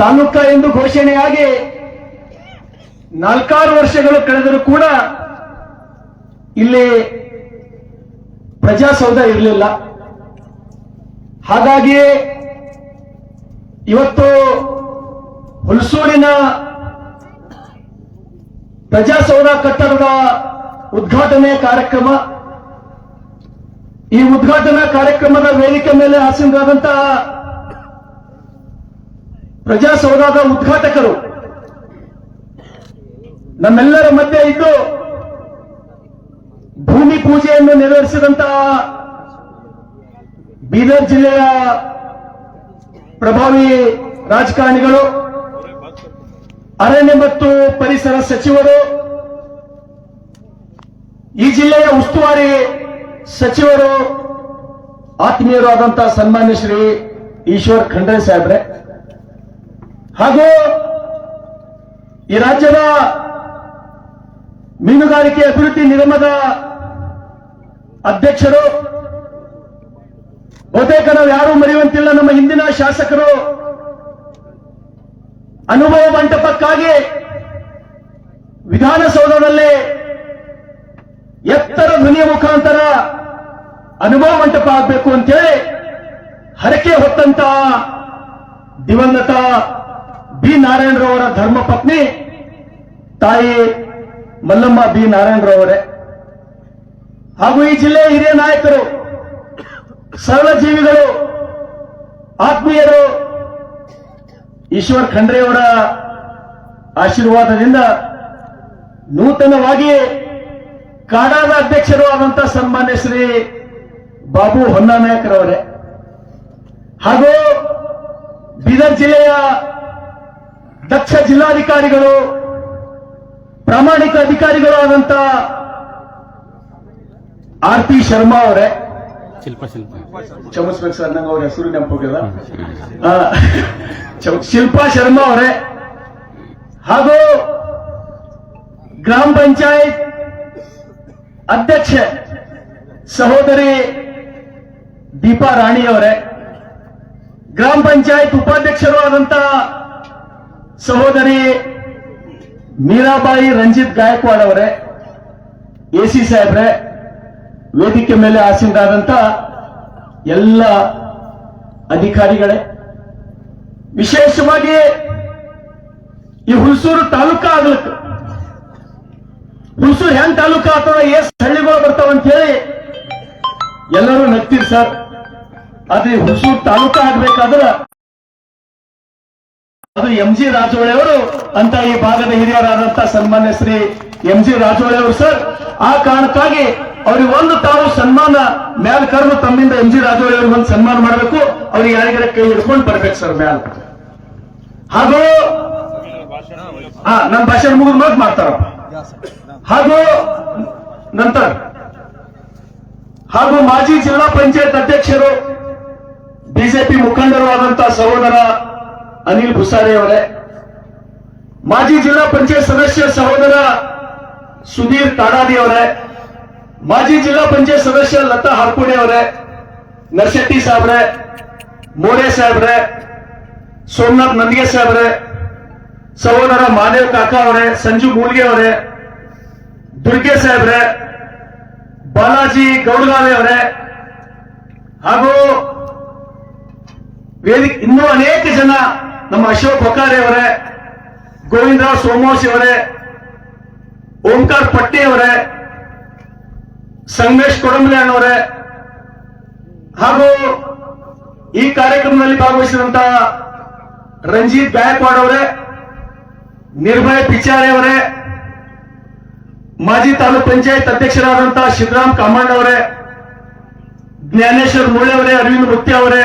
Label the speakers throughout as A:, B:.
A: ತಾಲೂಕ ಎಂದು ಘೋಷಣೆಯಾಗಿ ನಾಲ್ಕಾರು ವರ್ಷಗಳು ಕಳೆದರೂ ಕೂಡ ಇಲ್ಲಿ ಪ್ರಜಾಸೌಧ ಇರಲಿಲ್ಲ. ಹಾಗಾಗಿ ಇವತ್ತು ಹುಲ್ಸೂರಿನ ಪ್ರಜಾಸೌಧ ಕಟ್ಟಡದ ಉದ್ಘಾಟನೆ ಕಾರ್ಯಕ್ರಮ. ಈ ಉದ್ಘಾಟನಾ ಕಾರ್ಯಕ್ರಮದ ವೇದಿಕೆ ಮೇಲೆ ಆಸೀನರಾದಂತಹ ಪ್ರಜಾಸೌಧದ ಉದ್ಘಾಟಕರು. ನಮ್ಮೆಲ್ಲರ ಮಧ್ಯೆ ಇದ್ದು ಭೂಮಿ ಪೂಜೆಯನ್ನು ನೆರವೇರಿಸಿದಂತಹ ಬೀದರ್ ಜಿಲ್ಲೆಯ ಪ್ರಭಾವಿ ರಾಜಕಾರಣಿಗಳು, ಅರಣ್ಯ ಮತ್ತು ಪರಿಸರ ಸಚಿವರು, ಈ ಜಿಲ್ಲೆಯ ಉಸ್ತುವಾರಿ ಸಚಿವರು, ಆತ್ಮೀಯರಾದಂತಹ ಸನ್ಮಾನ್ಯ ಶ್ರೀ ಈಶ್ವರ್ ಖಂಡ್ರೆ ಸಾಹೇಬ್ರೆ. ಈ ರಾಜ್ಯದ ಮೀನುಗಾರಿಕೆ ಅಭಿವೃದ್ಧಿ ನಿಗಮದ ಅಧ್ಯಕ್ಷರು, ಬಹುತೇಕ ನಾವು ಯಾರೂ ಮರೆಯುವಂತಿಲ್ಲ. ನಮ್ಮ ಹಿಂದಿನ ಶಾಸಕರು ಅನುಭವ ಮಂಟಪಕ್ಕಾಗಿ ವಿಧಾನಸೌಧದಲ್ಲಿ ಎತ್ತರ ಧ್ವನಿಯ ಮುಖಾಂತರ ಅನುಭವ ಮಂಟಪ ಆಗಬೇಕು ಅಂತೇಳಿ ಹರಕೆ ಹೊತ್ತಂತ ದಿವಂಗತ ಬಿ ನಾರಾಯಣರಾವರ ಧರ್ಮಪತ್ನಿ ತಾಯಿ ಮಲ್ಲಮ್ಮ ಬಿ ನಾರಾಯಣರಾವರೇ ಹಾಗೂ ಈ ಜಿಲ್ಲೆಯ ಹಿರಿಯ ನಾಯಕರು ಸರಳ ಜೀವಿಗಳು ಆತ್ಮೀಯರು, ಈಶ್ವರ್ ಖಂಡ್ರೆಯವರ ಆಶೀರ್ವಾದದಿಂದ ನೂತನವಾಗಿ ಕಾಡಾದ ಅಧ್ಯಕ್ಷರು ಆದಂತ ಸನ್ಮಾನ್ಯ ಶ್ರೀ ಬಾಬು ಹೊನ್ನಾನಾಯಕರವರೇ. ಹಾಗೂ ಬೀದರ್ ಜಿಲ್ಲೆಯ ದಕ್ಷ ಜಿಲ್ಲಾಧಿಕಾರಿಗಳು ಪ್ರಾಮಾಣಿಕ ಅಧಿಕಾರಿಗಳು ಆದಂತ ಆರ್ ಪಿ ಶರ್ಮಾ ಅವರೇ.
B: ಶಿಲ್ಪ ಶಿಲ್ಪ.
A: ಕ್ಷಮಿಸ್ಬೇಕು ಸರ್ ನಂಗೆ ಅವ್ರ ಹೆಸರು ನೆನಪೋಗಿಲ್ಲ ಶಿಲ್ಪಾ ಶರ್ಮಾ ಅವರೇ. ಹಾಗೂ ಗ್ರಾಮ ಪಂಚಾಯತ್ ಅಧ್ಯಕ್ಷೆ ಸಹೋದರಿ ದೀಪಾ ರಾಣಿ ಅವರೇ. ಗ್ರಾಮ ಪಂಚಾಯತ್ ಉಪಾಧ್ಯಕ್ಷರು ಆದಂತ ಸಹೋದರಿ ಮೀರಾಬಾಯಿ ರಂಜಿತ್ ಗಾಯಕ್ವಾಡ್ ಅವರೇ ಎಸಿ ಸಾಹೇಬ್ರೆ, ವೇದಿಕೆ ಮೇಲೆ ಆಸೀನರಾದಂತ ಎಲ್ಲ ಅಧಿಕಾರಿಗಳೇ, ವಿಶೇಷವಾಗಿ ಈ ಹುಲ್ಸೂರು ತಾಲೂಕಾ ಆಗ್ಲಿಕ್ಕೆ ಹುಲ್ಸೂರು ಹೆಂಗ್ ತಾಲೂಕಾ ಅಥವಾ ಎಸ್ ಹಳ್ಳಿಗಳು ಬರ್ತಾವ ಅಂತ ಹೇಳಿ ಎಲ್ಲರೂ ನಗ್ತೀರಿ ಸರ್. ಆದ್ರೆ ಈ ಹುಲ್ಸೂರು ತಾಲೂಕಾ ಆಗ್ಬೇಕಾದ್ರೆ ಅದು ಎಂ ಜಿ ರಾಜೋಳೆ ಅವರು ಅಂತ ಈ ಭಾಗದ ಹಿರಿಯರಾದಂತ ಸನ್ಮಾನ್ಯ ಶ್ರೀ ಎಂ ಜಿ ರಾಜೋಳೆ ಅವರು ಸರ್. ಆ ಕಾರಣಕ್ಕಾಗಿ ಅವ್ರಿಗೆ ಒಂದು ತಾವು ಸನ್ಮಾನ ಮ್ಯಾಲ್ ಕರೆದು ತಮ್ಮಿಂದ ಎಂ ಜಿ ರಾಜೋಳೆ ಅವ್ರಿಗೆ ಒಂದು ಸನ್ಮಾನ ಮಾಡಬೇಕು. ಅವ್ರಿಗೆ ಯಾರಿಗಾರ ಕೈ ಹಿಡ್ಕೊಂಡು ಬರ್ಬೇಕು ಸರ್ ಮ್ಯಾಲ. ಹಾಗೂ ಹಾ ನನ್ನ ಭಾಷೆ ಮುಗಿದ ಮಾತು ಮಾಡ್ತಾರಪ್ಪ. ಹಾಗೂ ನಂತರ, ಹಾಗೂ ಮಾಜಿ ಜಿಲ್ಲಾ ಪಂಚಾಯತ್ ಅಧ್ಯಕ್ಷರು, ಬಿಜೆಪಿ ಮುಖಂಡರು ಆದಂತಹ ಸಹೋದರ ಅನಿಲ್ ಭುಸಾರಿ ಅವರೇ, ಮಾಜಿ ಜಿಲ್ಲಾ ಪಂಚಾಯತ್ ಸದಸ್ಯ ಸಹೋದರ ಸುಧೀರ್ ತಾಡಾದಿ ಅವರೇ, ಮಾಜಿ ಜಿಲ್ಲಾ ಪಂಚಾಯತ್ ಸದಸ್ಯ ಲತಾ ಹಾರ್ಕೋಣಿ ಅವರೇ, ನರ್ಶೆಟ್ಟಿ ಸಾಹೇಬ್ರೆ ಮೋರೆ ಸಾಹೇಬ್ರೆ ಸೋಮನಾಥ್ ನಂದಿಗೆ ಸಾಹೇಬ್ರೆ ಸಹೋದರ ಮಾದೇವ್ ಕಾಕಾ ಅವರೇ, ಸಂಜು ಮೂಲ್ಗೆ ಅವರೇ, ದುರ್ಗೆ ಸಾಹೇಬ್ರೆ ಬಾಲಾಜಿ ಗೌಡಗಾವೆ ಅವರೇ, ಹಾಗೂ ವೇದಿಕೆ ಇನ್ನೂ ಅನೇಕ ಜನ ನಮ್ಮ ಅಶೋಕ್ ಹೊಕಾರೆ ಅವರೇ ಗೋವಿಂದರಾವ್ ಸೋಮೋಶಿ ಅವರೇ, ಓಂಕಾರ್ ಪಟ್ಟಿ ಅವರೇ, ಸಂಗಮೇಶ್ ಕೊಡಂಬಲ್ಯಾಣ್ ಅವರೇ, ಹಾಗೂ ಈ ಕಾರ್ಯಕ್ರಮದಲ್ಲಿ ಭಾಗವಹಿಸಿದಂತಹ ರಂಜಿತ್ ಗಾಯಕ್ವಾಡ್ ಅವರೇ, ನಿರ್ಭಯ ಪಿಚಾರೆ ಅವರೇ, ಮಾಜಿ ತಾಲೂಕ್ ಪಂಚಾಯತ್ ಅಧ್ಯಕ್ಷರಾದಂತಹ ಶಿವರಾಮ್ ಕಾಮಣ್ಣ ಅವರೇ, ಜ್ಞಾನೇಶ್ವರ್ ಮೂಳೆ ಅವರೇ, ಅರವಿಂದ್ ಮುತ್ಯ ಅವರೇ,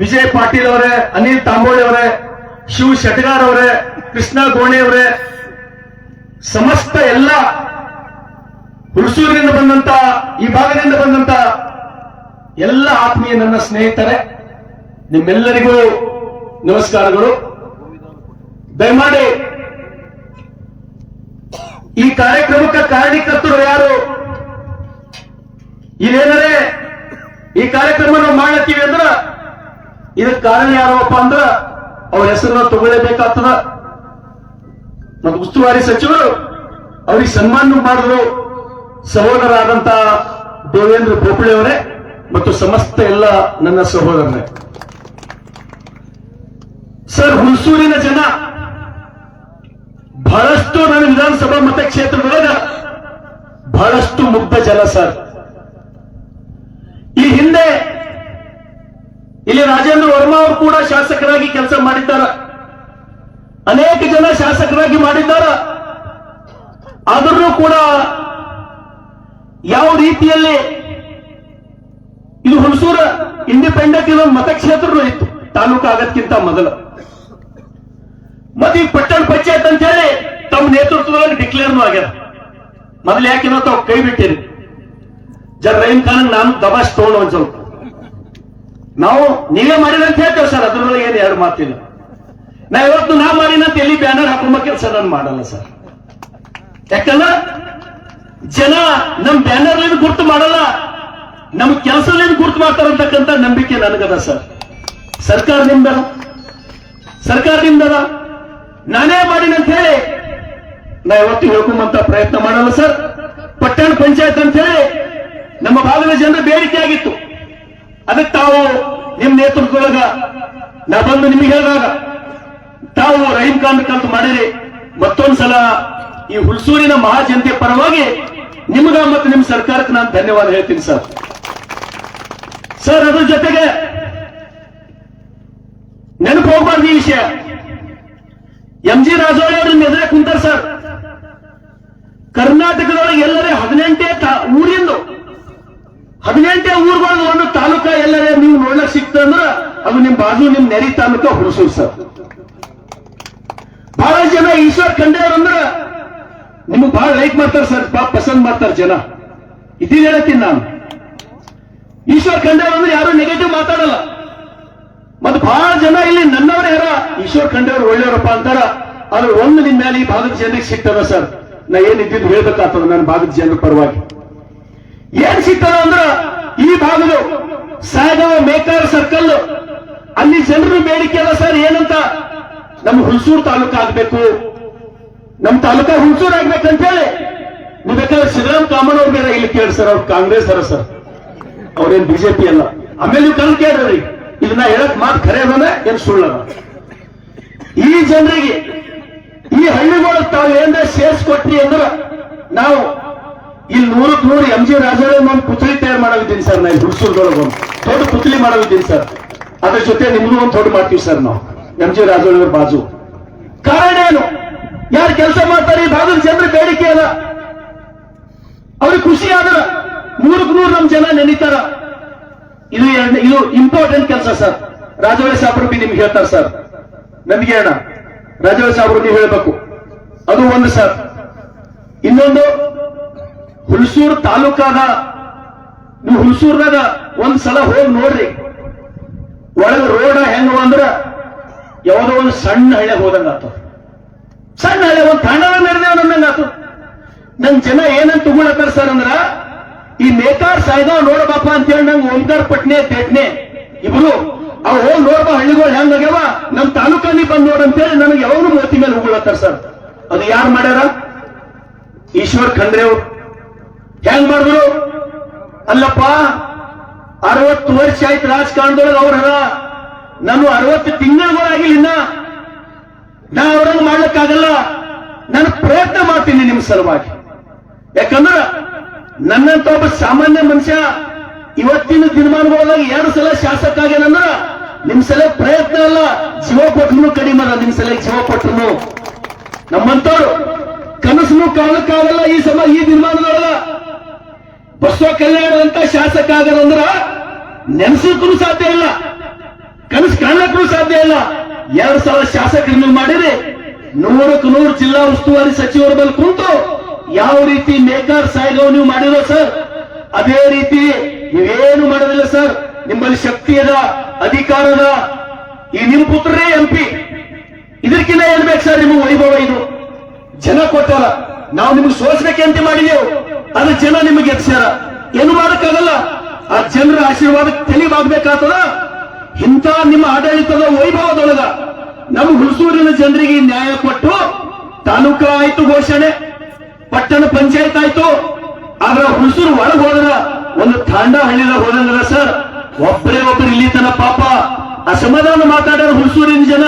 A: ವಿಜಯ್ ಪಾಟೀಲ್ ಅವರೇ, ಅನಿಲ್ ತಾಂಬೋಳಿ ಅವರೇ ಶಿವ್ ಶೆಟ್ಗಾರ್ ಅವರೇ, ಕೃಷ್ಣ ಗೋಣೆ ಅವರೇ, ಸಮಸ್ತ ಎಲ್ಲ ಹುಣಸೂರಿನಿಂದ ಬಂದಂತ, ಈ ಭಾಗದಿಂದ ಬಂದಂತ ಎಲ್ಲ ಆತ್ಮೀಯ ನನ್ನ ಸ್ನೇಹಿತರೆ, ನಿಮ್ಮೆಲ್ಲರಿಗೂ ನಮಸ್ಕಾರಗಳು. ದಯಮಾಡಿ ಈ ಕಾರ್ಯಕ್ರಮಕ್ಕೆ ಕಾರಣೀಕರ್ತರು ಯಾರು? ಇದೇನರೇ ಈ ಕಾರ್ಯಕ್ರಮ ನಾವು ಮಾಡತ್ತೀವಿ ಅಂದ್ರ ಇದಕ್ಕೆ ಕಾರಣ ಯಾರಪ್ಪ ಅಂದ್ರ ಅವ್ರ ಹೆಸರನ್ನ ತಗೊಳ್ಳೇಬೇಕಾಗ್ತದ? ಮತ್ತು ಉಸ್ತುವಾರಿ ಸಚಿವರು ಅವ್ರಿಗೆ ಸನ್ಮಾನ ಮಾಡಿದ್ರು ಸಹೋದರಾದಂತ ದೇವೇಂದ್ರ ಬೋಪಳೆ ಅವರೇ ಮತ್ತು ಸಮಸ್ತ ಎಲ್ಲ ನನ್ನ ಸಹೋದರನೇ ಸರ್, ಹುಣಸೂರಿನ ಜನ ಬಹಳಷ್ಟು ನನ್ನ ವಿಧಾನಸಭಾ ಮತಕ್ಷೇತ್ರದೊಳಗ ಬಹಳಷ್ಟು ಮುಗ್ಧ ಜನ ಸರ್. ಈ ಹಿಂದೆ ಇಲ್ಲಿ ರಾಜೇಂದ್ರ ಕೂಡ ಶಾಸಕರಾಗಿ ಕೆಲಸ ಮಾಡಿದ್ದಾರ. ಅನೇಕ ಜನ ಶಾಸಕರಾಗಿ ಮಾಡಿದ್ದಾರ. ಆದರೂ ಕೂಡ ಯಾವ ರೀತಿಯಲ್ಲಿ ಇದು ಹುಣಸೂರ ಇಂಡಿಪೆಂಡೆಂಟ್ ಇದೊಂದು ಮತಕ್ಷೇತ್ರನೂ ಇತ್ತು. ತಾಲೂಕು ಆಗದಕ್ಕಿಂತ ಮೊದಲು. ಮತ್ತೆ ಈ ಪಟ್ಟಣ ಪಂಚಾಯತ್ ಅಂತ ಹೇಳಿ ತಮ್ಮ ನೇತೃತ್ವದಲ್ಲಿ ಡಿಕ್ಲೇರ್ ಆಗ್ಯದ. ಮೊದಲು ಯಾಕೆ ತಾವು ಕೈ ಬಿಟ್ಟಿರಿ. ಜರ ರೈಮ್ ಖಾನ್, ನಾನು ದಬಾಶ್ ತಗೊಂಡು ಒಂದ್ ಸ್ವಲ್ಪ. ನಾವು ನೀವೇ ಮಾಡಿದ ಅಂತ ಹೇಳ್ತೇವೆ ಸರ್, ಅದ್ರೊಳಗೆ ಏನು ಎರಡು ಮಾತಿಲ್ಲ. ನಾ ಇವತ್ತು ನಾ ಮಾಡಿನಂತ ಎಲ್ಲಿ ಬ್ಯಾನರ್ ಹಾಕೊಂಬ ಕೆಲಸ ನಾನು ಮಾಡಲ್ಲ ಸರ್. ಯಾಕಲ್ಲ ಜನ ನಮ್ ಬ್ಯಾನರ್ ಗುರ್ತು ಮಾಡಲ್ಲ, ನಮ್ ಕೆಲಸದಿಂದ ಗುರ್ತು ಮಾಡ್ತಾರಂತಕ್ಕಂಥ ನಂಬಿಕೆ ನನಗದ ಸರ್. ಸರ್ಕಾರ ನಿಮ್ದದ? ಸರ್ಕಾರ ನಿಮ್ದದ? ನಾನೇ ಮಾಡಿನಂತ ಹೇಳಿ ನಾ ಇವತ್ತು ಹೇಳ್ಕೊಂಬಂತ ಪ್ರಯತ್ನ ಮಾಡಲ್ಲ ಸರ್. ಪಟ್ಟಣ ಪಂಚಾಯತ್ ಅಂತ ಹೇಳಿ ನಮ್ಮ ಭಾಗದ ಜನರ ಬೇಡಿಕೆ ಆಗಿತ್ತು. ಅದಕ್ಕೆ ತಾವು ನಿಮ್ ನೇತೃತ್ವದೊಳಗ ನಾ ಬಂದು ನಿಮಗೆ ಹೇಳಿದಾಗ, ತಾವು ರಹೀಂ ಖಾನ್ ಕಲ್ತು ಮಾಡಿರಿ. ಮತ್ತೊಂದ್ಸಲ ಈ ಹುಲ್ಸೂರಿನ ಮಹಾಜನತೆ ಪರವಾಗಿ ನಿಮ್ಗ ಮತ್ತು ನಿಮ್ ಸರ್ಕಾರಕ್ಕೆ ನಾನು ಧನ್ಯವಾದ ಹೇಳ್ತೀನಿ ಸರ್. ಸರ್, ಅದ್ರ ಜೊತೆಗೆ ನೆನಪು ಹೋಗ್ಬಾರ್ದು ಈ ವಿಷಯ. ಎಂ ಜಿ ರಾಜೋಳಿ ಅವ್ರ ಎದುರೇ ಕುಂತಾರ ಸರ್. ಅದು ನಿಮ್ ಬಾಜು ನಿಮ್ ನೆರಿ ತಾಲೂಕ ಸರ್. ಬಹಳ ಜನ ಈಶ್ವರ್ ಖಂಡೆ ಅವ್ರಂದ್ರ ನಿಮಗ್ ಬಹಳ ಲೈಕ್ ಮಾಡ್ತಾರ ಸರ್, ಬಹಳ ಪಸಂದ್ ಮಾಡ್ತಾರ ಜನ. ಇದೀನ್ ಹೇಳತ್ತೀನಿ ನಾನು. ಈಶ್ವರ್ ಖಂಡೆ ಅಂದ್ರೆ ಯಾರು ನೆಗೆಟಿವ್ ಮಾತಾಡಲ್ಲ. ಮತ್ತೆ ಬಹಳ ಜನ ಇಲ್ಲಿ ನನ್ನವರೇ ಯಾರ, ಈಶ್ವರ್ ಖಂಡೆ ಒಳ್ಳೆಯವರಪ್ಪ ಅಂತಾರ. ಆದ್ರೆ ಒಂದು ನಿಮ್ ಮೇಲೆ ಈ ಭಾಗದ ಜನರಿಗೆ ಸಿಗ್ತದ ಸರ್. ನಾ ಏನ್ ಇದ್ದಿದ್ದು ಹೇಳ್ಬೇಕಾಗ್ತದ ನನ್ನ ಭಾಗದ ಜನರ ಪರವಾಗಿ. ಏನ್ ಸಿಗ್ತದ ಅಂದ್ರ ಈ ಭಾಗದ ಸಾಗವ ಮೇಕರ್ ಸರ್ಕಲ್ ಅಲ್ಲಿ ಜನರು ಬೇಡಿಕೆ ಅಲ್ಲ ಸರ್, ಏನಂತ? ನಮ್ಮ ಹುಣಸೂರು ತಾಲೂಕು ಆಗ್ಬೇಕು. ನಮ್ಮ ತಾಲೂಕ ಹುಣಸೂರು ಆಗ್ಬೇಕಂತ ಹೇಳಿ ನೀವು ಬೇಕಾದ್ರೆ ಸಿದ್ದರಾಮ್ ಕಾಮನ್ ಅವ್ರ ಬೇರೆ ಇಲ್ಲಿ ಕೇಳಿ ಸರ್, ಅವ್ರು ಕಾಂಗ್ರೆಸ್ ಅರ ಸರ್. ಅವ್ರೇನ್ ಬಿಜೆಪಿ ಅಲ್ಲ. ಆಮೇಲೆ ನೀವು ಕಲ್ ಕೇಳ್ರಿ. ಇದನ್ನ ಹೇಳಕ್ ಮಾತು ಖರೆ ಅದನ್ನ ಏನ್ ಸುಳ್ಳದ ಈ ಜನರಿಗೆ, ಈ ಹಳ್ಳಿಗಳ ತಾವು ಏನ್ರ ಸೇರ್ಸ್ಕೊಟ್ರಿ ಅಂದ್ರ ನಾವು ಇಲ್ಲಿ ನೂರಕ್ ನೂರು ಎಂ ಜಿ ರಾಜ ಒಂದು ಪುತ್ಲಿ ತಯಾರು ಮಾಡೋದಿದ್ದೀನಿ ಸರ್ ನಾನು ಹುಡ್ಸೂರ್ದೊಳಗೆ ಒಂದು ದೊಡ್ಡ ಪುತ್ಲಿ ಮಾಡೋದಿದ್ದೀನಿ ಸರ್. ಅದ್ರ ಜೊತೆ ನಿಮ್ಗೂ ಒಂದು ದೊಡ್ಡ ಮಾಡ್ತೀವಿ ಸರ್ ನಾವು. ಎಂ ಜಿ ರಾಜಾರಾವ್ ಬಾಜು. ಕಾರಣ ಏನು? ಯಾರು ಕೆಲಸ ಮಾಡ್ತಾರೆ? ಈ ಭಾಗದ ಜನರ ಬೇಡಿಕೆ ಅದ. ಅವ್ರಿಗೆ ಖುಷಿ ಆದ್ರ ನೂರಕ್ ನೂರು ನಮ್ ಜನ ನೆನೀತಾರ. ಇದು ಇದು ಇಂಪಾರ್ಟೆಂಟ್ ಕೆಲಸ ಸರ್ ರಾಜವೇ ಸಾಬ್ರು ಬಿ ನಿಮ್ಗೆ ಹೇಳ್ತಾರೆ ಸರ್ ನಮ್ಗೆ ಅಣ್ಣ ರಾಜವೇ ಸಾಬ್ರು ನೀವು ಹೇಳ್ಬೇಕು. ಅದು ಒಂದು ಸರ್ ಇನ್ನೊಂದು, ಹುಲ್ಸೂರ್ ತಾಲೂಕಾದ ನೀವು ಹುಲ್ಸೂರ್ನಾಗ ಒಂದ್ ಸಲ ಹೋಗಿ ನೋಡ್ರಿ. ಒಳಗ ರೋಡ ಹೆಂಗ ಅಂದ್ರ ಯಾವುದೋ ಒಂದು ಸಣ್ಣ ಹಳ್ಳಿ ಹೋದಂಗ ಆತು ಸಣ್ಣ ಹಳ್ಳಿ ಒಂದು ತಾಂಡವ ನಡೆದೇವ ನನ್ನಂಗ ಆತು ನನ್ ಜನ ಏನಂತ ತಗೊಳತ್ತಾರ ಸರ್ ಅಂದ್ರ, ಈ ನೇತಾರ್ ಸಾಯ್ದಾವ್ ನೋಡಬಾಪ ಅಂತೇಳಿ ನಂಗೆ ಓಂಕಾರ ಪಟ್ನೆ, ಪೇಟ್ನೆ ಇಬ್ರು ಅವ್ ಹೋಗಿ ನೋಡ್ಬಾ ಹಳ್ಳಿಗಳು ಹೆಂಗಾಗ್ಯಾವ ನಮ್ ತಾಲೂಕಲ್ಲಿ ಬಂದ್ ನೋಡಂತೇಳಿ ನನಗೆ ಯಾವಾಗ್ಲೂ ಮೂರ್ತಿ ಮೇಲೆ ಹೋಗ್ಲತ್ತಾರ ಸರ್ ಅದು ಯಾರು ಮಾಡ್ಯಾರ? ಈಶ್ವರ್ ಖಂಡ್ರೆ ಅವ್ರು. ಹೆಂಗ್ ಮಾಡಿದ್ರು? ಅಲ್ಲಪ್ಪ ಅರವತ್ತು ವರ್ಷ ಆಯ್ತು ರಾಜಕಾರಣದೊಳಗೆ ಅವ್ರ ನಾನು ಅರವತ್ತು ತಿಂಗಳುಗಳಾಗಿಲ್ಲ ಇನ್ನ. ನಾ ಅವ್ರಂಗ್ ಮಾಡ್ಲಿಕ್ಕಾಗಲ್ಲ. ನಾನು ಪ್ರಯತ್ನ ಮಾಡ್ತೀನಿ ನಿಮ್ ಸಲುವಾಗಿ. ಯಾಕಂದ್ರ ನನ್ನಂತ ಒಬ್ಬ ಸಾಮಾನ್ಯ ಮನುಷ್ಯ ಇವತ್ತಿನ ದಿನಮಾನಗಳಾಗ ಎರಡು ಸಲ ಶಾಸಕ ಆಗ್ಯಾನಂದ್ರ ನಿಮ್ ಸಲ ಪ್ರಯತ್ನ ಅಲ್ಲ. ಜೀವ ಕೊಟ್ಟರು ಕಡಿಮೆ ಅಲ್ಲ ನಿಮ್ ಸಲ ಜೀವ ಕೊಟ್ಟರು ನಮ್ಮಂತವ್ರು ಕನಸನ್ನು ಕಾಣಕ್ಕಾಗಲ್ಲ ಈ ಸಮ, ಈ ದಿನಮಾನದೊಳಗ. ಬಸವ ಕಲ್ಯಾಣ ಅಂತ ಶಾಸಕ ಆಗದಂದ್ರ ನೆನೆಸಕ್ಕೂ ಸಾಧ್ಯ ಇಲ್ಲ, ಕನಸು ಕಾಣಕ್ಕೂ ಸಾಧ್ಯ ಇಲ್ಲ. ಎರಡು ಸಲ ಶಾಸಕರನ್ನು ಮಾಡಿರಿ ನೂರಕ್ಕೆ ನೂರು ಜಿಲ್ಲಾ ಉಸ್ತುವಾರಿ ಸಚಿವರ ಬಳಿ ಕುಂತು ಯಾವ ರೀತಿ ಮೇಕರ್ ಸಾಯ್ಗವ್ ನೀವು ಮಾಡಿರೋ ಸರ್? ಅದೇ ರೀತಿ ನೀವೇನು ಮಾಡೋದಿಲ್ಲ ಸರ್? ನಿಮ್ಮಲ್ಲಿ ಶಕ್ತಿ ಅದ, ಅಧಿಕಾರ ಅದ. ಈ ನಿಮ್ ಪುತ್ರರೇ ಎಂ ಪಿ ಇದಕ್ಕಿಂತ ಏನ್ ಬೇಕು ಸರ್ ನಿಮಗೆ ವೈಭವ ಇದು? ಜನ ಕೊಟ್ಟಾರ. ನಾವು ನಿಮ್ಗೆ ಸೋಸ್ಬೇಕಂತ ಮಾಡಿದೆವು ಅದು ಜನ ನಿಮಗೆ ಎತ್ಸ್ಯಾರ. ಏನು ಮಾಡಕ್ಕಾಗಲ್ಲ. ಆ ಜನರ ಆಶೀರ್ವಾದ ತಿಳಿವಾಗ್ಬೇಕಾಗ್ತದ ಇಂತ ನಿಮ್ಮ ಆಡಳಿತದ ವೈಭವದೊಳಗ ನಮ್ಮ ಹುಣಸೂರಿನ ಜನರಿಗೆ ನ್ಯಾಯ ಕೊಟ್ಟು ತಾಲೂಕಾ ಆಯ್ತು ಘೋಷಣೆ, ಪಟ್ಟಣ ಪಂಚಾಯತ್ ಆಯ್ತು. ಆದ್ರ ಹುಣಸೂರು ಒಳಗೆ ಹೋದ್ರ, ಒಂದು ತಾಂಡ ಹಳ್ಳಿದ ಹೋದಂದ್ರ ಸರ್. ಒಬ್ಬರೇ ಒಬ್ಬರು ಇಲ್ಲಿ ತನ್ನ ಪಾಪ ಅಸಮಾಧಾನ ಮಾತಾಡ್ಯಾರ ಹುಣಸೂರಿನ ಜನ.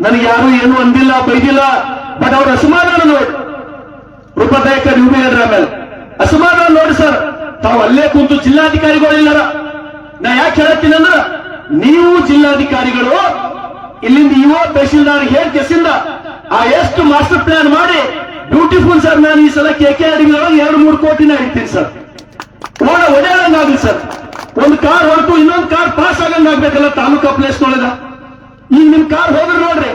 A: ನನಗೆ ಯಾರು ಏನು ಅಂದಿಲ್ಲ, ಬೈದಿಲ್ಲ. ಬಟ್ ಅವ್ರ ಅಸಮಾಧಾನ ನೋಡಿ. ರೂಪದಾಯಕ ನೀವು ಹೇಳ್ರಿ ಆಮೇಲೆ ಅಸಮಾಧಾನ ನೋಡಿ ಸರ್, ತಾವು ಅಲ್ಲೇ ಕುಂತು ಜಿಲ್ಲಾಧಿಕಾರಿಗಳಿಲ್ಲಾರ ನಾ ಯಾಕೆ ಹೇಳ್ತೀನಿ ಅಂದ್ರ, ನೀವು ಜಿಲ್ಲಾಧಿಕಾರಿಗಳು ಇಲ್ಲಿಂದ ಯುವ ತಹಶೀಲ್ದಾರ್ ಹೇಳಿ ಕೆಸಿಂದ ಆ ಎಷ್ಟು ಮಾಸ್ಟರ್ ಪ್ಲಾನ್ ಮಾಡಿ ಬ್ಯೂಟಿಫುಲ್ ಸರ್ ನಾನು ಈ ಸಲ ಕೆ ಕೆ ಅಡಿಗಳೊಳಗೆ ಎರಡು ಮೂರು ಕೋಟಿನ ಹಿಡ್ತೀನಿ ಸರ್. ಓಡ ಒಡೆಯಂಗಾಗ್ಲಿ ಸರ್. ಒಂದು ಕಾರ್ ಹೊರಟು ಇನ್ನೊಂದು ಕಾರ್ ಪಾಸ್ ಆಗಂಗಾಗ್ಬೇಕಲ್ಲ ತಾಲೂಕಾ ಪ್ಲೇಸ್ ನೋಡಿದ ಈಗ ನಿಮ್ ಕಾರ್ ಹೋದ್ರೆ ನೋಡ್ರಿ,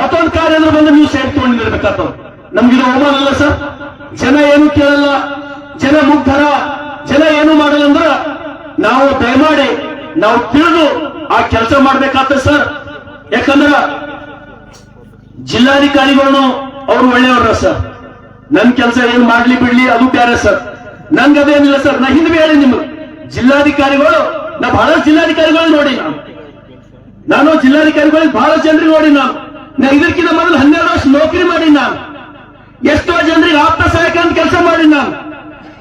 A: ಮತ್ತೊಂದು ಕಾರ್ ಏನಾದ್ರು ಬಂದ್ರೆ ನೀವು ಸೇರ್ ತಗೊಂಡಿರ್ಬೇಕಾಗ್ತದ ನಮ್ಗಿರೋ ಅವಮಾನ ಅಲ್ಲ ಸರ್. ಜನ ಏನು ಕೇಳಲ್ಲ, ಜನ ಮುಗ್ಧರ, ಜನ ಏನು ಮಾಡಲ್ಲ ಅಂದ್ರ ನಾವು ದಯಮಾಡಿ, ನಾವು ತಿಳಿದು ಆ ಕೆಲಸ ಮಾಡ್ಬೇಕಾಗ್ತದೆ ಸರ್. ಯಾಕಂದ್ರ ಜಿಲ್ಲಾಧಿಕಾರಿಗಳನ್ನು ಅವರು ಒಳ್ಳೆಯವ್ರ ಸರ್. ನನ್ ಕೆಲಸ ಏನ್ ಮಾಡ್ಲಿ ಬಿಡ್ಲಿ ಅದು ಬೇರೆ ಸರ್. ನನ್ಗೆ ಅದೇನಿಲ್ಲ ಸರ್, ನಾ ಹಿಂದೆ ಹೇಳಿ ನಿಮ್ಗೆ. ಜಿಲ್ಲಾಧಿಕಾರಿಗಳು, ನಾ ಬಹಳ ಜಿಲ್ಲಾಧಿಕಾರಿಗಳು ನೋಡಿ ನಾನು. ನಾನು ಜಿಲ್ಲಾಧಿಕಾರಿಗಳಿಗೆ ಬಹಳ ಜನರಿಗೆ ನೋಡಿ ನಾನು. ನಾ ಇದಕ್ಕಿಂತ ಮೊದಲು ಹನ್ನೆರಡು ವರ್ಷ ನೌಕರಿ ಮಾಡಿ ನಾನು. ಎಷ್ಟೋ ಜನರಿಗೆ ಆಪ್ತ ಸಹಾಯಕ ಅಂತ ಕೆಲಸ ಮಾಡಿ ನಾನು.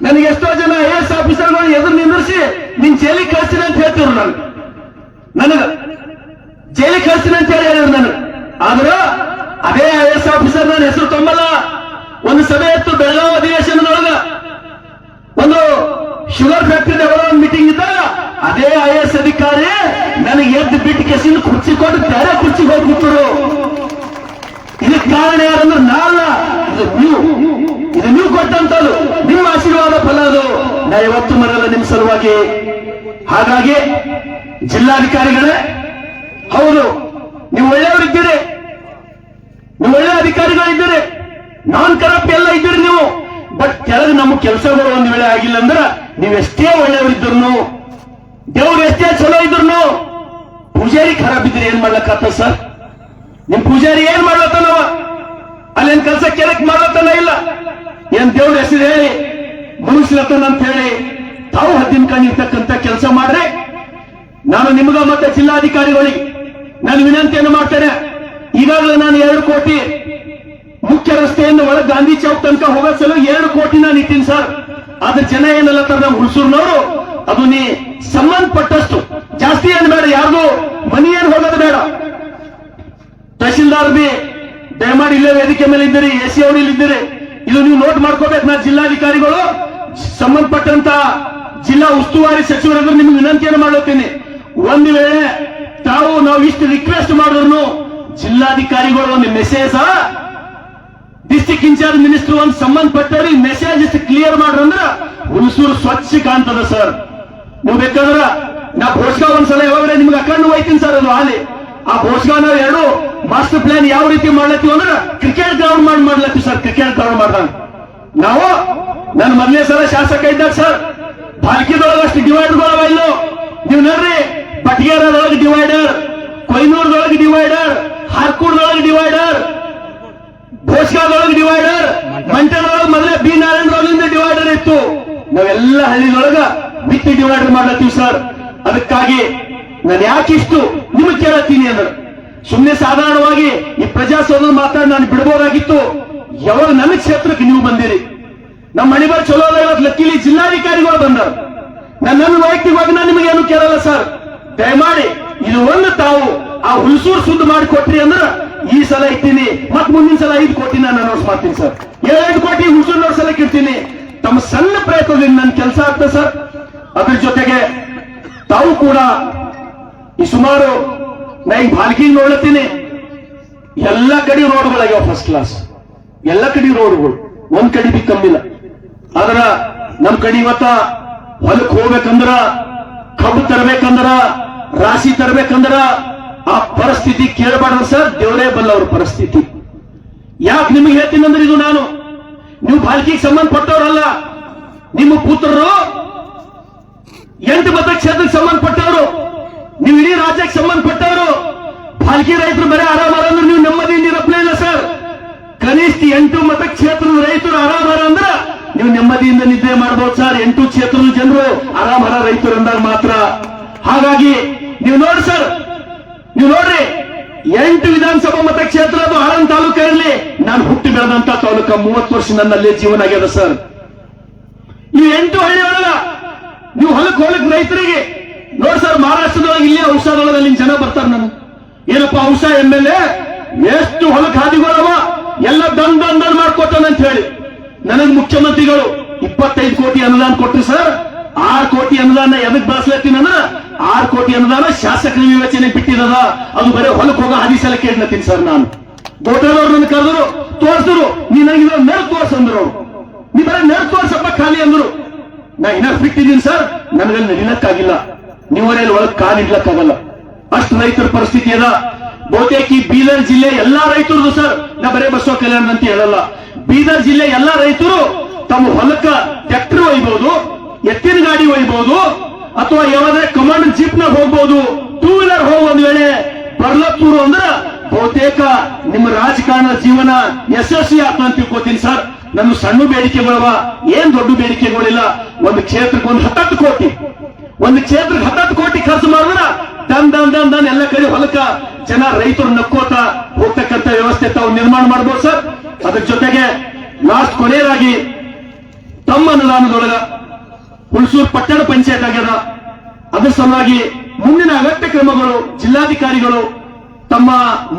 A: ನನಗೆ ಎಷ್ಟೋ ಜನ ಐ ಎಸ್ ಆಫೀಸರ್ಗಳು ಎದುರು ನಿಂದಿರಿಸಿ, ನಿನ್ ಜೈಲಿಗೆ ಕಳಿಸ್ತೀನಿ ಅಂತ ಹೇಳ್ತಿರು ನಾನು. ನನಗ ಜೈಲಿಗೆ ಕಳಿಸ್ತೀನಿ ಅಂತ ಹೇಳಿ ಹೇಳಿದ್ರು ನನಗೆ ಆದ್ರ ಅದೇ ಐ ಎಸ್ ಆಫೀಸರ್ ನನ್ನ ಹೆಸರು ತುಂಬಲ್ಲ. ಒಂದು ಸಭೆ ಇತ್ತು ಬೆಳಗಾವಿ ಅಧಿವೇಶನದೊಳಗ. ಒಂದು ಶುಗರ್ ಫ್ಯಾಕ್ಟರಿ ಒಂದು ಮೀಟಿಂಗ್ ಇದ್ದಾಗ, ಅದೇ ಐ ಎಸ್ ಅಧಿಕಾರಿ ನನಗೆ ಎದ್ದು ಬಿಟ್ಟು ಕೆಸಿಂದ ಕುರ್ಚಿ ಕೊಟ್ಟು ಬೇರೆ ಕುರ್ಚಿಗೆ ಹೋಗಿ ಕೂತರು ಇದಕ್ಕೆ ಕಾರಣ ಯಾರಂದ್ರೆ ನಾಲ್ಲ ಇದು ನೀವು. ಇದು ನೀವು ಕೊಟ್ಟಂತದ್ದು ನಿಮ್ಮ ಆಶೀರ್ವಾದ ಫಲ ಅದು. ನಾ ಇವತ್ತು ಮರಲ್ಲ ನಿಮ್ಮ ಸಲುವಾಗಿ. ಹಾಗಾಗಿ ಜಿಲ್ಲಾಧಿಕಾರಿಗಳೇ, ಹೌದು, ನೀವು ಒಳ್ಳೆಯವರಿದ್ದೀರಿ ನೀವು ಒಳ್ಳೆ ಅಧಿಕಾರಿಗಳಿದ್ದೀರಿ. ನಾನ್ ಕರಪ್ಟ್ ಎಲ್ಲ ಇದ್ದೀರಿ ನೀವು. ಬಟ್ ಕೆಳಗೆ ನಮ್ಮ ಕೆಲಸಗಳು ಒಂದು ವೇಳೆ ಆಗಿಲ್ಲ ಅಂದ್ರೆ ನೀವು ಎಷ್ಟೇ ಒಳ್ಳೆಯವರಿದ್ರು ದೇವ್ರು ಎಷ್ಟೇ ಚಲೋ ಇದ್ರು ಪೂಜಾರಿ ಖರಾಬ್ ಇದ್ರಿ ಏನ್ ಮಾಡ್ಲಕ್ಕ ಸರ್? ನಿಮ್ ಪೂಜಾರಿ ಏನ್ ಮಾಡ್ಲತ್ತನವ ಅಲ್ಲೇನ್ ಮಾಡತನ ಇಲ್ಲ. ಏನ್ ದೇವ್ರ ಹೆಸರು ಹೇಳಿ ಮುಗಿಸ್ಲತ್ತನ ಅಂತ ಹೇಳಿ ತಾವು ಹದ್ದಿನ ಕಾಣಿರ್ತಕ್ಕಂಥ ಕೆಲಸ ಮಾಡ್ರೆ, ನಾನು ನಿಮ್ಗ ಮತ್ತೆ ಜಿಲ್ಲಾಧಿಕಾರಿಗಳಿಗೆ ನಾನು ವಿನಂತಿಯನ್ನು ಮಾಡ್ತೇನೆ. ಈಗಾಗಲೇ ನಾನು ಎರಡು ಕೋಟಿ ಮುಖ್ಯ ರಸ್ತೆಯನ್ನು ಒಳಗೆ ಗಾಂಧಿ ಚೌಕ್ ತನಕ ಹೋಗೋ ಎರಡು ಕೋಟಿ ನಾನು ಇಟ್ಟಿನಿ ಸರ್. ಆದ್ರೆ ಜನ ಏನಲ್ಲ ತರ ಹುಣಸೂರ್ನವರು ಅದು ನೀ ಸಂಬಂಧಪಟ್ಟಷ್ಟು ಜಾಸ್ತಿ ಏನು ಬೇಡ ಯಾರ್ದು ಮನಿ ಏನು ಹೋಗೋದು ಬೇಡ. ತಹಶೀಲ್ದಾರ್ ಬಿ ದಯಮಾಡಿ ಇಲ್ಲೇ ವೇದಿಕೆ ಮೇಲೆ ಇದ್ದೀರಿ, ಎ ಸಿ ಅವರು ಇಲ್ಲಿದ್ದೀರಿ ಇದು ನೀವು ನೋಟ್ ಮಾಡ್ಕೋಬೇಕು ನಾ ಜಿಲ್ಲಾಧಿಕಾರಿಗಳು. ಸಂಬಂಧಪಟ್ಟಂತ ಜಿಲ್ಲಾ ಉಸ್ತುವಾರಿ ಸಚಿವರಾದ್ರೂ ನಿಮ್ಗೆ ವಿನಂತಿಯನ್ನು ಮಾಡುತ್ತೇನೆ ಒಂದ್ ವೇಳೆ ತಾವು ನಾವು ಇಷ್ಟು ರಿಕ್ವೆಸ್ಟ್ ಮಾಡಿದ್ರು ಜಿಲ್ಲಾಧಿಕಾರಿಗಳು ಒಂದು ಮೆಸೇಜ್ ಡಿಸ್ಟಿಕ್ ಇನ್ಚಾರ್ಜ್ ಮಿನಿಸ್ಟರ್ ಒಂದು ಸಂಬಂಧಪಟ್ಟವ್ರಿಗೆ ಮೆಸೇಜ್ ಕ್ಲಿಯರ್ ಮಾಡ್ರಂದ್ರ ಹುಣಸೂರು ಸ್ವಚ್ಛ ಕಾಣ್ತದ ಸರ್ ನೀವು ಬೇಕಾದ್ರ ನಾ ಭೋಸ್ಗಾವ್ ಒಂದ್ಸಲ ಯಾವಾಗ ನಿಮ್ಗೆ ಅಕಂಡು ಹೋಯ್ತೀನಿ ಸರ್ ಅದು ಹಾಲಿ. ಆ ಭೋಸ್ಗಾವ್ ನಾವು ಎರಡು ಮಾಸ್ಟರ್ ಪ್ಲಾನ್ ಯಾವ ರೀತಿ ಮಾಡ್ಲತ್ತೀವಿ ಅಂದ್ರೆ ಕ್ರಿಕೆಟ್ ಗ್ರೌಂಡ್ ಮಾಡಿ ಮಾಡ್ಲತ್ತೀವಿ ಸರ್ ಕ್ರಿಕೆಟ್ ಗ್ರೌಂಡ್ ಮಾಡ್ದಂಗ. ನಾವು ನನ್ನ ಮೊದಲನೇ ಸಲ ಶಾಸಕ ಇದ್ದಾಗ ಸರ್ ಭಾಲ್ಕಿದೊಳಗೆ ಅಷ್ಟು ಡಿವೈಡರ್ಗಳವ ಇಲ್ಲೋ. ನೀವು ನೋಡ್ರಿ, ಪಟಿಯಾರದೊಳಗೆ ಡಿವೈಡರ್ ಕೊಯ್ನೂರ್ದೊಳಗೆ ಡಿವೈಡರ್ ಹಾರ್ಕೂರ್ದೊಳಗೆ ಡಿವೈಡರ್ ಭೋಸ್ಗಾದೊಳಗೆ ಡಿವೈಡರ್ ಮಂಟನೊಳಗೆ ಮೊದಲೇ ಬಿ ನಾರಾಯಣರಾವ್ಲಿಂದ ಡಿವೈಡರ್ ಇತ್ತು. ನಾವೆಲ್ಲ ಹಳ್ಳಿದೊಳಗ ಬಿತ್ತಿ ಡಿವೈಡರ್ ಮಾಡ್ಲತ್ತೀವಿ ಸರ್ ಅದಕ್ಕಾಗಿ ನಾನು ಯಾಕಿಷ್ಟು ನಿಮಗೆ ಕೇಳತ್ತೀನಿ ಅಂದ್ರೆ ಸುಮ್ಮನೆ ಸಾಧಾರಣವಾಗಿ ಈ ಪ್ರಜಾಸೌಧದ ಮಾತಾಡಿ ನಾನು ಬಿಡಬಹುದಾಗಿತ್ತು. ಯಾವಾಗ ನನ್ನ ಕ್ಷೇತ್ರಕ್ಕೆ ನೀವು ಬಂದಿರಿ? ನಮ್ಮ ಮಣಿಬಾರ್ ಚಲೋ ಇವತ್ತು ಲಕ್ಕಿಲಿ ಜಿಲ್ಲಾಧಿಕಾರಿಗಳು ಬಂದರು. ನಾನು ನನ್ನ ವೈಯಕ್ತಿಕವಾಗಿ ನಾನು ನಿಮಗೆ ಏನು ಕೇಳಲ್ಲ ಸರ್. ದಯಮಾಡಿ, ಇದು ಒಂದು ತಾವು ಆ ಹುಲ್ಸೂರ್ ಸುದ್ದಿ ಮಾಡಿ ಕೊಟ್ರಿ ಅಂದ್ರೆ ಈ ಸಲ ಇರ್ತೀನಿ. ಮತ್ ಮುಂದಿನ ಸಲ ಐದು ಕೋಟಿ ನಾನು ಅನೌನ್ಸ್ ಮಾಡ್ತೀನಿ ಸರ್. ಏಳೈದು ಕೋಟಿ ಹುಲ್ಸೂರ್ನವ್ರ ಸಲಕ್ಕೆ ಇರ್ತೀನಿ. ತಮ್ಮ ಸಣ್ಣ ಪ್ರಯತ್ನದಿಂದ ನನ್ನ ಕೆಲಸ ಆಗ್ತದೆ ಸರ್. ಅದ್ರ ಜೊತೆಗೆ ತಾವು ಕೂಡ ಈ ಸುಮಾರು ನಾ ಈಗ ಬಾಲ್ಕಿ ಎಲ್ಲ ಕಡೆ ರೋಡ್ಗಳಾಗ್ಯಾವ ಫಸ್ಟ್ ಕ್ಲಾಸ್ ಎಲ್ಲ ಕಡೆ ರೋಡ್ಗಳು. ಒಂದ್ ಕಡೆ ಬಿ ಕಮ್ಮಿಲ್ಲ. ಆದ್ರ ನಮ್ ಕಡೆ ಇವತ್ತ ಹೊಲಕ್ ಹೋಗ್ಬೇಕಂದ್ರ, ಕಬ್ಬು ತರಬೇಕಂದ್ರ, ರಾಶಿ ತರಬೇಕಂದ್ರ ಆ ಪರಿಸ್ಥಿತಿ ಕೇಳಬಾರ್ದು ಸರ್. ದೇವರೇ ಬಲ್ಲವ್ರ ಪರಿಸ್ಥಿತಿ. ಯಾಕೆ ನಿಮಗೆ ಹೇಳ್ತೀನಿ ಅಂದ್ರೆ ಇದು ನಾನು. ನೀವು ಬಾಲ್ಕಿಗೆ ಸಂಬಂಧಪಟ್ಟವರಲ್ಲ. ನಿಮ್ಮ ಪುತ್ರರು ಎಂಟು ಮತಕ್ಷೇತ್ರಕ್ಕೆ ಸಂಬಂಧಪಟ್ಟವರು. ನೀವು ಇಡೀ ರಾಜ್ಯಕ್ಕೆ ಸಂಬಂಧಪಟ್ಟವರು, ಭಾಲ್ಕಿ ರೈತರು ಬರೀ ಆರಾಮ ಅಂದ್ರೆ ನೀವು ನೆಮ್ಮದಿಯಿಂದ ಇರಪ್ಲೇ ಇಲ್ಲ ಸರ್. ಕನಿಷ್ಠ ಎಂಟು ಮತಕ್ಷೇತ್ರದ ರೈತರು ಆರಾಮ ಅಂದ್ರೆ ನೀವು ನೆಮ್ಮದಿಯಿಂದ ನಿದ್ರೆ ಮಾಡ್ಬೋದು ಸರ್. ಎಂಟು ಕ್ಷೇತ್ರದ ಜನರು ಆರಾಮ ರೈತರು ಅಂದಾಗ ಮಾತ್ರ. ಹಾಗಾಗಿ ನೀವು ನೋಡಿ ಸರ್, ನೀವು ನೋಡ್ರಿ, ಎಂಟು ವಿಧಾನಸಭಾ ಮತಕ್ಷೇತ್ರ ಅದು ಆಳಂದ ತಾಲೂಕ ಇರಲಿ. ನಾನು ಹುಟ್ಟಿ ಬೆಳೆದಂತ ತಾಲೂಕ ಮೂವತ್ತು ವರ್ಷ ನನ್ನಲ್ಲಿ ಜೀವನ ಆಗ್ಯದ ಸರ್. ನೀವು ಎಂಟು ಹಳ್ಳಿ ನೀವು ಹೊಲಕ್ ಹೊಲಕ್ ರೈತರಿಗೆ ನೋಡ್ ಸರ್, ಮಹಾರಾಷ್ಟ್ರದೊಳಗೆ ಇಲ್ಲೇ ಔಷಧದೊಳಗೆ ಅಲ್ಲಿ ಜನ ಬರ್ತಾರೆ ನಾನು ಏನಪ್ಪ, ಔಷಧ ಎಂ ಎಲ್ ಎ? ಎಷ್ಟು ಹೊಲಕ್ ಹಾದಿಗಳವ? ಎಲ್ಲ ದನ್ ದನ್ ದನ್ ಮಾಡ್ಕೊತಾನೆ ಅಂತ ಹೇಳಿ. ನನಗ್ ಮುಖ್ಯಮಂತ್ರಿಗಳು ಇಪ್ಪತ್ತೈದು ಕೋಟಿ ಅನುದಾನ ಕೊಟ್ರು ಸರ್. ಆರು ಕೋಟಿ ಅನುದಾನ ಎದಕ್ ಬಳಸ್ಲತ್ತೀನಿ ಅಂದ್ರೆ ಆರು ಕೋಟಿ ಅನುದಾನ ಶಾಸಕರ ವಿವೇಚನೆ ಬಿಟ್ಟಿರದ ಅದು ಬರೀ ಹೊಲಕ್ ಹೋಗೋ ಹಾದಿ ಸಲ ಕೇಳ್ಲತ್ತೀನಿ ಸರ್ ನಾನು. ಗೋಟದವ್ರು ನನ್ನ ಕರೆದ್ರು, ತೋರಿಸಿದ್ರು ನೀ ನೆರ್ ತೋರ್ಸಂದ್ರು ನೀ ಬರೀ ನೆರ್ ತೋರ್ಸಪ್ಪ ಖಾಲಿ ಅಂದ್ರು. ನಾ ಇನ್ನ ಬಿಟ್ಟಿದ್ದೀನಿ ಸರ್, ನನಗಲ್ಲಿ ನಡಿಲಕ್ಕಾಗಿಲ್ಲ. ನೀವರಲ್ಲಿ ಒಳಗೆ ಕಾಲಿಡ್ಲಕ್ಕಾಗಲ್ಲ ಅಷ್ಟು ರೈತರ ಪರಿಸ್ಥಿತಿ ಅದ. ಬಹುತೇಕ ಬೀದರ್ ಜಿಲ್ಲೆ ಎಲ್ಲಾ ರೈತರದು ಸರ್ ನಾ ಬರೇ ಬಸವ ಕಲ್ಯಾಣ ಅಂತ ಹೇಳಲ್ಲ. ಬೀದರ್ ಜಿಲ್ಲೆ ಎಲ್ಲಾ ರೈತರು ತಮ್ಮ ಹೊಲಕ್ಕ ಟ್ರ್ಯಾಕ್ಟರ್ ಒಯ್ಬಹುದು ಎತ್ತಿನ ಗಾಡಿ ಒಯ್ಬಹುದು ಅಥವಾ ಯಾವ್ದಾದ್ರೆ ಕಮಾಂಡ್ ಜೀಪ್ ನಾಗ ಹೋಗ್ಬಹುದು ಟೂ ವೀಲರ್ ಹೋಗ್ ಒಂದ್ ವೇಳೆ ಬರ್ಲತ್ತೂರು ಅಂದ್ರ ಬಹುತೇಕ ನಿಮ್ಮ ರಾಜಕಾರಣದ ಜೀವನ ಯಶಸ್ವಿ ಆಗ್ತಾ ಅಂತ ತಿಳ್ಕೊತೀನಿ ಸರ್ ನನ್ನ ಸಣ್ಣ ಬೇಡಿಕೆಗಳವ, ಏನ್ ದೊಡ್ಡ ಬೇಡಿಕೆಗಳಿಲ್ಲ. ಒಂದು ಕ್ಷೇತ್ರಕ್ಕೆ ಒಂದು ಹತ್ತತ್ತು ಕೋಟಿ. ಒಂದು ಕ್ಷೇತ್ರಕ್ಕೆ ಹತ್ತತ್ತು ಕೋಟಿ ಖರ್ಚು ಮಾಡಿದ್ರ ದನ್ ದನ್ ದನ್ ದನ್ ಎಲ್ಲ ಕಡೆ ಹೊಲಕ ಜನ ರೈತರು ನಕ್ಕೋತ ಹೋಗ್ತಕ್ಕಂತ ವ್ಯವಸ್ಥೆ ತಾವು ನಿರ್ಮಾಣ ಮಾಡ್ಬೋದು ಸರ್. ಅದ್ರ ಜೊತೆಗೆ ಲಾಸ್ಟ್ ಕೊನೆಯದಾಗಿ ತಮ್ಮ ಅನುದಾನದೊಳಗ ಹುಣಸೂರು ಪಟ್ಟಣ ಪಂಚಾಯತ್ ಆಗ್ಯದ. ಅದ್ರ ಸಲುವಾಗಿ ಮುಂದಿನ ಅಗತ್ಯ ಕ್ರಮಗಳು ಜಿಲ್ಲಾಧಿಕಾರಿಗಳು ತಮ್ಮ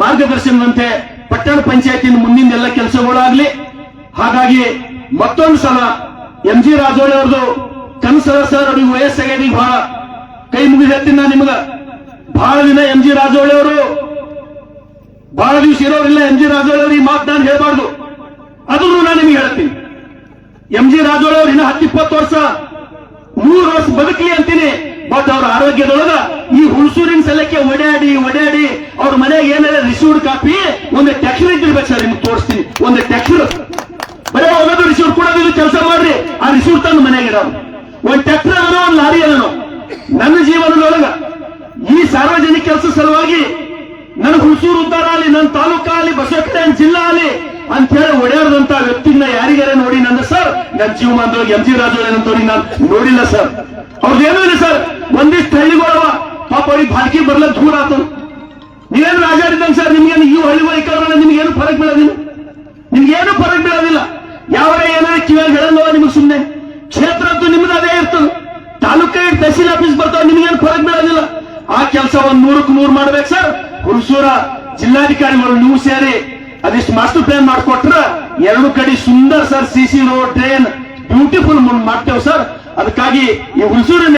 A: ಮಾರ್ಗದರ್ಶನದಂತೆ ಪಟ್ಟಣ ಪಂಚಾಯತಿನ ಮುಂದಿನ ಎಲ್ಲ ಕೆಲಸಗಳಾಗ್ಲಿ. ಹಾಗಾಗಿ ಮತ್ತೊಂದು ಸಲ ಎಂ ಜಿ ರಾಜೋಳಿ ಅವ್ರದ್ದು ಕನಸದ ಸರ್ ಅವ್ರಿಗೆ ವಯಸ್ಸಾಗ್ಯದ ಈಗ ಬಹಳ ಕೈ ಮುಗಿದು ಹೇಳ್ತೀನಿ ನಿಮ್ಗ. ಬಹಳ ದಿನ ಎಂ ಜಿ ರಾಜೋಳಿ ಅವರು ಬಹಳ ದಿವಸ ಇರೋರಿಲ್ಲ ಎಂ ಜಿ ರಾಜೋಳಿ ಈ ಮಾತು ನಾನು ಹೇಳ್ಬಾರ್ದು. ಅದನ್ನು ನಾನು ನಿಮಗೆ ಹೇಳ್ತೀನಿ. ಎಂ ಜಿ ರಾಜೋಳಿ ಅವ್ರು ಇನ್ನ ಹತ್ತಿಪ್ಪತ್ತು ವರ್ಷ, ಮೂರು ವರ್ಷ ಬದುಕಲಿ ಅಂತೀನಿ. ಬಟ್ ಅವ್ರ ಆರೋಗ್ಯದೊಳಗ ಈ ಹುಣಸೂರಿನ ಸಲಕ್ಕೆ ಒಡ್ಯಾಡಿ ಒಡ್ಯಾಡಿ ಅವ್ರ ಮನೆಗೆ ಏನಾರ ರಿಸೀವ್ಡ್ ಕಾಪಿ, ಒಂದು ಟ್ಯಾಕ್ಸರ್ ಇದ್ದಿರ್ಬೇಕು ಸರ್, ನಿಮ್ಗೆ ತೋರಿಸ್ತೀನಿ. ಒಂದು ಟ್ಯಾಕ್ಸರ್. ಬರೀ ಹೋಗೋದು ರಿಸೀವ್ ಕೊಡೋದು ಕೆಲಸ ಮಾಡ್ರಿ. ಆ ರಿಸೀವ್ ತಂದು ಮನೆಗೆ ಒಂದ್ ಟ್ಯಾಕ್ಟರ್ ಅದನೋ ಲಾರಿ ಅದನೋ ನನ್ನ ಜೀವನದೊಳಗ ಈ ಸಾರ್ವಜನಿಕ ಕೆಲಸ ಸಲುವಾಗಿ ನನ್ನ ಹುಣಸೂರು ಉದ್ದಾರ ಅಲ್ಲಿ ನನ್ನ ತಾಲೂಕ ಅಲ್ಲಿ ಬಸವಕಲ್ಯಾಣ ಜಿಲ್ಲಾ ಅಲ್ಲಿ ಅಂತ ಹೇಳಿ ಓಡಾಡದಂತ ವ್ಯಕ್ತಿನ ಯಾರಿಗಾರ ನೋಡಿ ನನ್ನ ಸರ್ ನನ್ನ ಜೀವಮಾನದೊಳಗೆ ಎಂ. ಜಿ. ರಾಜು ನಾನು ನೋಡಿಲ್ಲ, ಸರ್. ಅವ್ರದ್ದೇನೂ ಇಲ್ಲ, ಸರ್. ಒಂದಿಷ್ಟು ಹಳ್ಳಿಗಳವ ಪಾಪ ಅವ್ರಿಗೆ ಬಾಲ್ಕಿ ಬರ್ಲ ದೂರ ಆತು ನೀವೇನು ರಾಜಾಡಿದ್ದಂಗೆ ಸರ್? ನಿಮ್ಗೆ ಈ ಹಳ್ಳಿಗಳಿಗೆ ಕರ್ಕೊಂಡು ನಿಮ್ಗೇನು ಫರಕ್ ಬೀಳೋದಿಲ್ಲ? ನಿಮ್ಗೇನು ಫರಕ್ ಬೀಳೋದಿಲ್ಲ? ಯಾವ ಏನಾರ ಕಿವಿಯಾಗಿ ಹೇಳಲ್ವ ನಿಮ್ಗೆ ಸುಮ್ಮನೆ ನಿಮ್ದು ಅದೇ ಇರ್ತದೆ. ತಾಲೂಕ ತಹಸೀಲ್ ಆಫೀಸ್ ಬರ್ತಾವ, ನಿಮ್ಗೇನು ಫರಕ್ ಬೀಳೋದಿಲ್ಲ. ಆ ಕೆಲಸ ಒಂದ್ ನೂರಕ್ಕೆ ನೂರು ಮಾಡ್ಬೇಕು ಸರ್. ಹುಣಸೂರ ಜಿಲ್ಲಾಧಿಕಾರಿಗಳು ನೀವು ಸೇರಿ ಅದಿಷ್ಟು ಮಾಸ್ಟರ್ ಪ್ಲಾನ್ ಮಾಡ್ಕೊಟ್ರ ಎರಡು ಕಡೆ Sundar sir, C C road train, beautiful ಮಾಡ್ತೇವೆ ಸರ್. ಅದಕ್ಕಾಗಿ ಈ ಹುಣಸೂರಿನ